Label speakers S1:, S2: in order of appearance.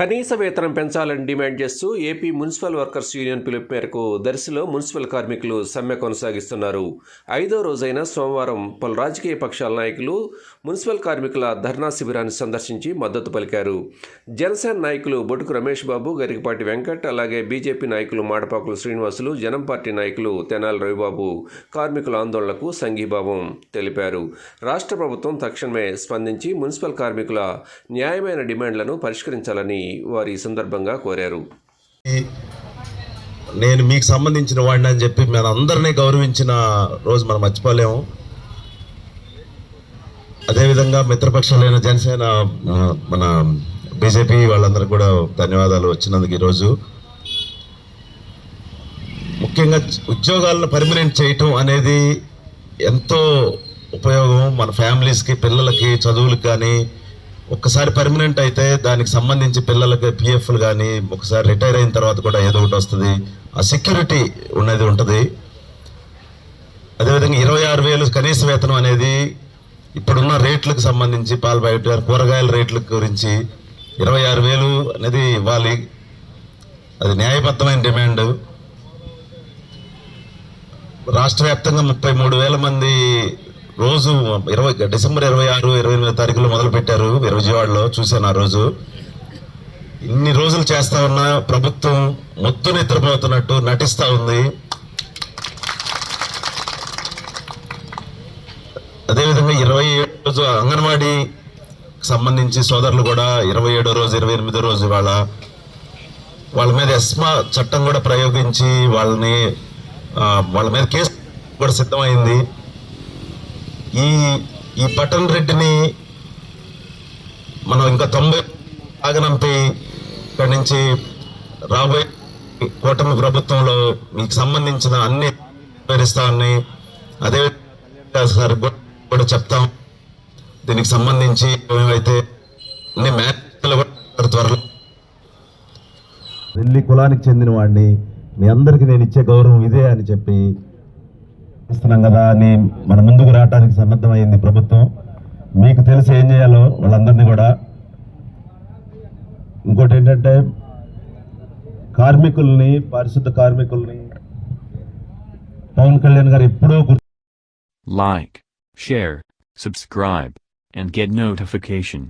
S1: కనీస వేతనం పెంచాలని డిమాండ్ చేస్తూ ఏపీ మున్సిపల్ వర్కర్స్ యూనియన్ పిలుపు మేరకు దర్శిలో మున్సిపల్ కార్మికులు సమ్మె కొనసాగిస్తున్నారు. ఐదో రోజైన సోమవారం పలు రాజకీయ పక్షాల నాయకులు మున్సిపల్ కార్మికుల ధర్నా శిబిరాన్ని సందర్శించి మద్దతు పలికారు. జనసేన నాయకులు బొటుకు రమేష్ బాబు గరికపాటి వెంకట్ అలాగే బీజేపీ నాయకులు మాడపాకుల శ్రీనివాసులు జనం పార్టీ నాయకులు తెనాలి రవిబాబు కార్మికుల ఆందోళనకు సంఘీభావం తెలిపారు. రాష్ట్ర ప్రభుత్వం తక్షణమే స్పందించి మున్సిపల్ కార్మికుల న్యాయమైన డిమాండ్లను పరిష్కరించాలని వారు ఈ సందర్భంగా కోరారు.
S2: నేను మీకు సంబంధించిన వాడిని అని చెప్పి మన అందరినీ గౌరవించిన రోజు మనం మర్చిపోలేము. అదేవిధంగా మిత్రపక్షాలైన జనసేన మన బీజేపీ వాళ్ళందరూ కూడా ధన్యవాదాలు వచ్చినందుకు ఈరోజు. ముఖ్యంగా ఉద్యోగాలను పర్మనెంట్ చేయటం అనేది ఎంతో ఉపయోగం మన ఫ్యామిలీస్కి పిల్లలకి చదువులకు కానీ ఒక్కసారి పర్మనెంట్ అయితే దానికి సంబంధించి పిల్లలకి పిఎఫ్లు కానీ ఒకసారి రిటైర్ అయిన తర్వాత కూడా ఏదో ఒకటి వస్తుంది. ఆ సెక్యూరిటీ ఉన్నది ఉంటుంది. అదేవిధంగా ఇరవై ఆరు వేలు కనీస వేతనం అనేది ఇప్పుడున్న రేట్లకు సంబంధించి పాలు బయట కూరగాయల రేట్ల గురించి ఇరవై ఆరు వేలు అనేది ఇవ్వాలి. అది న్యాయబద్ధమైన డిమాండ్. రాష్ట్ర వ్యాప్తంగా ముప్పై మూడు వేల మంది రోజు ఇరవై డిసెంబర్ ఇరవై ఆరు ఇరవై ఎనిమిది తారీఖులో మొదలు పెట్టారు విజయవాడలో చూశాను ఆ రోజు. ఇన్ని రోజులు చేస్తా ఉన్న ప్రభుత్వం మొత్తం నిద్రపోతున్నట్టు నటిస్తూ ఉంది. అదేవిధంగా ఇరవై ఏడు రోజు అంగన్వాడీ సంబంధించి సోదరులు కూడా ఇరవై ఏడో రోజు ఇరవై ఎనిమిదో రోజు వాళ్ళ వాళ్ళ మీద ఎస్మా చట్టం కూడా ప్రయోగించి వాళ్ళని వాళ్ళ మీద కేసు కూడా సిద్ధమైంది. ఈ ఈ పట్టణ రెడ్డిని మనం ఇంకా తొంభై ఆగనంపి ఇక్కడి నుంచి రాబోయే కూటమి ప్రభుత్వంలో మీకు సంబంధించిన అన్ని వివరిస్తామని అదే సార్ కూడా చెప్తాం. దీనికి సంబంధించి ఏమైతే అన్ని మ్యాచ్లు త్వరలో. వెళ్ళి కులానికి చెందిన వాడిని మీ అందరికి నేను ఇచ్చే గౌరవం ఇదే అని చెప్పి చేస్తున్నాం కదా అని మన ముందుకు రావడానికి సన్నద్ధమైంది ప్రభుత్వం. మీకు తెలిసి ఏం చేయాలో వాళ్ళందరినీ కూడా. ఇంకోటి ఏంటంటే కార్మికుల్ని పారిశుద్ధ కార్మికుల్ని పవన్ కళ్యాణ్ గారు ఎప్పుడో గుర్తు
S3: like share subscribe and get notification